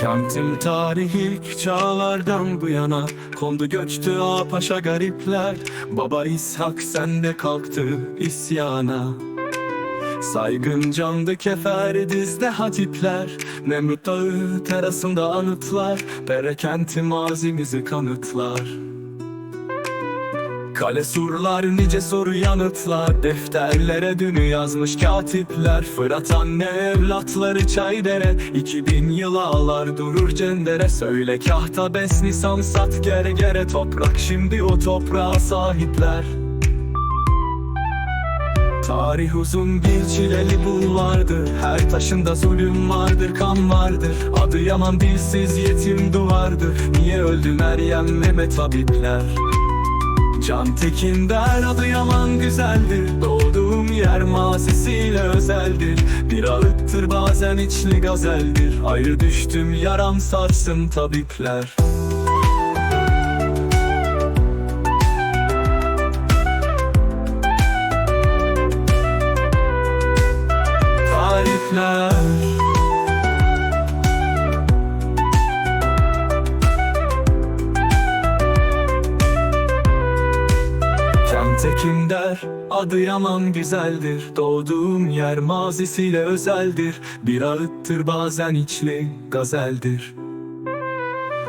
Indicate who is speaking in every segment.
Speaker 1: Kentim tarihi ilk çağlardan bu yana Kondu göçtü ağa paşa garipler. Baba İshak sende kalktı isyana. Saygın candı keferi dizde hatipler. Nemrut dağı terasında anıtlar. Berekenti mazimizi kanıtlar Kale surlar nice soru yanıtlar. Defterlere dünü yazmış katipler. Fırat anne evlatları çay dere. 2000 yıl ağlar durur cendere. Söyle kahta bes nisan sat gere gere. Toprak şimdi o toprağa sahipler. Tarih uzun bir çileli bulvardır. Her taşında zulüm vardır kan vardır. Adı yaman dilsiz yetim duvardır. Niye öldü Meryem Mehmet tabipler Can Tekin der adı yaman güzeldir. Doğduğum yer mazisiyle özeldir. Bir ağıttır bazen içli gazeldir. Ayrı düştüm yaram sarsın tabipler. Tarifler Kentekin der Adı yaman güzeldir. Doğduğum yer mazisiyle özeldir. Bir ağıttır bazen içli gazeldir.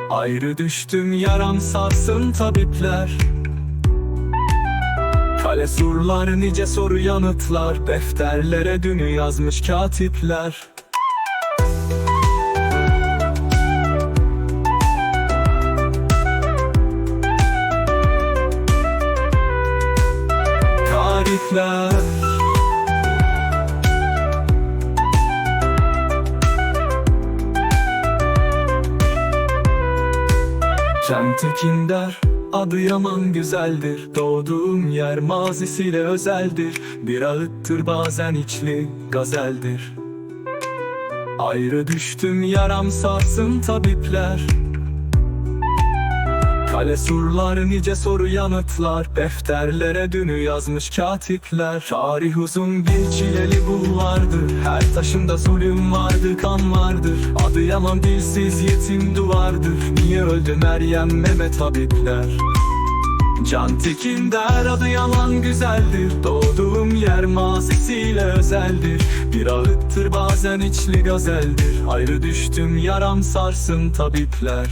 Speaker 1: Ayrı düştüm yaram sarsın tabipler. Kale surlar nice soru yanıtlar. Defterlere dünü yazmış katipler Cem Tekin der Adı yaman güzeldir. Doğduğum yer mazisiyle özeldir. Bir ağıttır bazen içli gazeldir. Ayrı düştüm yaram sarsın tabipler Kale surlar nice soru yanıtlar. Defterlere dünü yazmış katipler. Tarih uzun bir çileli bulvardır. Her taşında zulüm vardı kan vardır. Adı yaman dilsiz yetim duvardır. Niye öldü Meryem Mehmet Habibler? Can Tekin der adı yalan güzeldir. Doğduğum yer mazisiyle özeldir. Bir ağıttır bazen içli gazeldir. Ayrı düştüm yaram sarsın tabipler